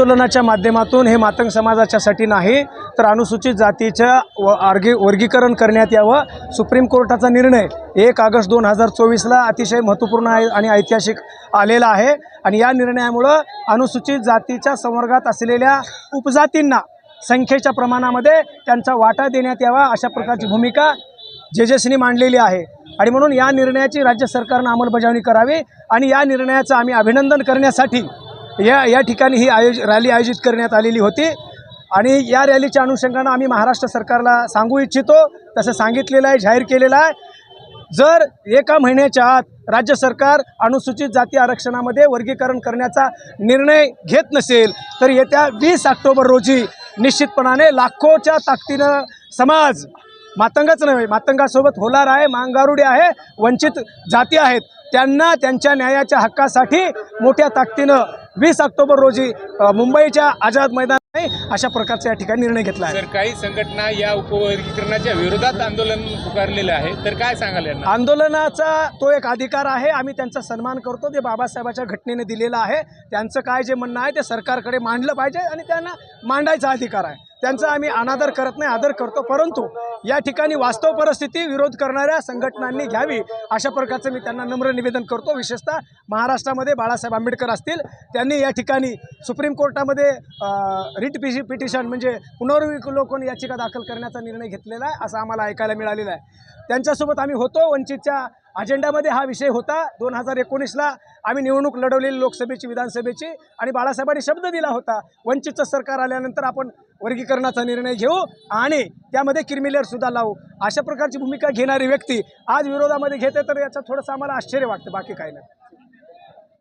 आंदोलनाच्या माध्यमातून हे मातंग समाजाच्यासाठी नाही तर अनुसूचित जातीच्या व आर्गी वर्गीकरण करण्यात यावं. सुप्रीम कोर्टाचा निर्णय एक ऑगस्ट दोन हजार चोवीसला अतिशय महत्त्वपूर्ण आहे आणि ऐतिहासिक आलेला आहे. आणि या निर्णयामुळं अनुसूचित जातीच्या संवर्गात असलेल्या उपजातींना संख्येच्या प्रमाणामध्ये त्यांचा वाटा देण्यात यावा अशा प्रकारची भूमिका जेजेसनी मांडलेली आहे. आणि म्हणून या निर्णयाची राज्य सरकारनं अंमलबजावणी करावी आणि या निर्णयाचं आम्ही अभिनंदन करण्यासाठी या या ठिकाणी ही आयोज रॅली आयोजित करण्यात आलेली होती. आणि या रॅलीच्या अनुषंगानं आम्ही महाराष्ट्र सरकारला सांगू इच्छितो तसं सांगितलेलं आहे जाहीर केलेलं आहे. जर एका महिन्याच्या आत राज्य सरकार अनुसूचित जाती आरक्षणामध्ये वर्गीकरण करण्याचा निर्णय घेत नसेल तर येत्या वीस ऑक्टोबर रोजी निश्चितपणाने लाखोच्या ताकदीनं समाज मातंगच नव्हे मातंगासोबत होलार आहे मांगारुडे आहे वंचित जाती आहेत त्यांना त्यांच्या न्यायाच्या हक्कासाठी मोठ्या ताकदीनं वीस ऑक्टोबर रोजी मुंबईच्या आझाद मैदान अशा प्रकारचा या ठिकाणी निर्णय घेतला आहे. काही संघटना या उपवर्गीकरणाच्या विरोधात आंदोलन पुकारलेलं आहे. तर काय सांगाल आंदोलनाचा तो एक अधिकार आहे. आम्ही त्यांचा सन्मान करतो. ते बाबासाहेबाच्या घटनेने दिलेला आहे त्यांचं काय जे म्हणणं आहे ते सरकारकडे मांडलं पाहिजे आणि त्यांना मांडायचा अधिकार आहे. त्यांचा आम्ही अनादर करत नाही आदर करतो. परंतु या ठिकाणी वास्तव परिस्थिती विरोध करणाऱ्या संघटनांनी घ्यावी अशा प्रकारचं मी त्यांना नम्र निवेदन करतो. विशेषतः महाराष्ट्रामध्ये बाळासाहेब आंबेडकर असतील त्यांनी या ठिकाणी सुप्रीम कोर्टामध्ये रिट पिशि पिटिशन म्हणजे पुनर्विलोकन याचिका दाखल करण्याचा निर्णय घेतलेला आहे असं आम्हाला ऐकायला मिळालेलं आहे. त्यांच्यासोबत आम्ही होतो वंचितच्या अजेंडामध्ये हा विषय होता. दोन हजार एकोणीसला आम्ही निवडणूक लढवलेली लोकसभेची विधानसभेची आणि बाळासाहेबांनी शब्द दिला होता. वंचितचं सरकार आल्यानंतर आपण वर्गीकरणाचा निर्णय घेऊ आणि त्यामध्ये क्रिमिलेअरसुद्धा लावू. अशा प्रकारची भूमिका घेणारी व्यक्ती आज विरोधामध्ये घेते तर याचं थोडंसं आम्हाला आश्चर्य वाटतं बाकी काही नाही.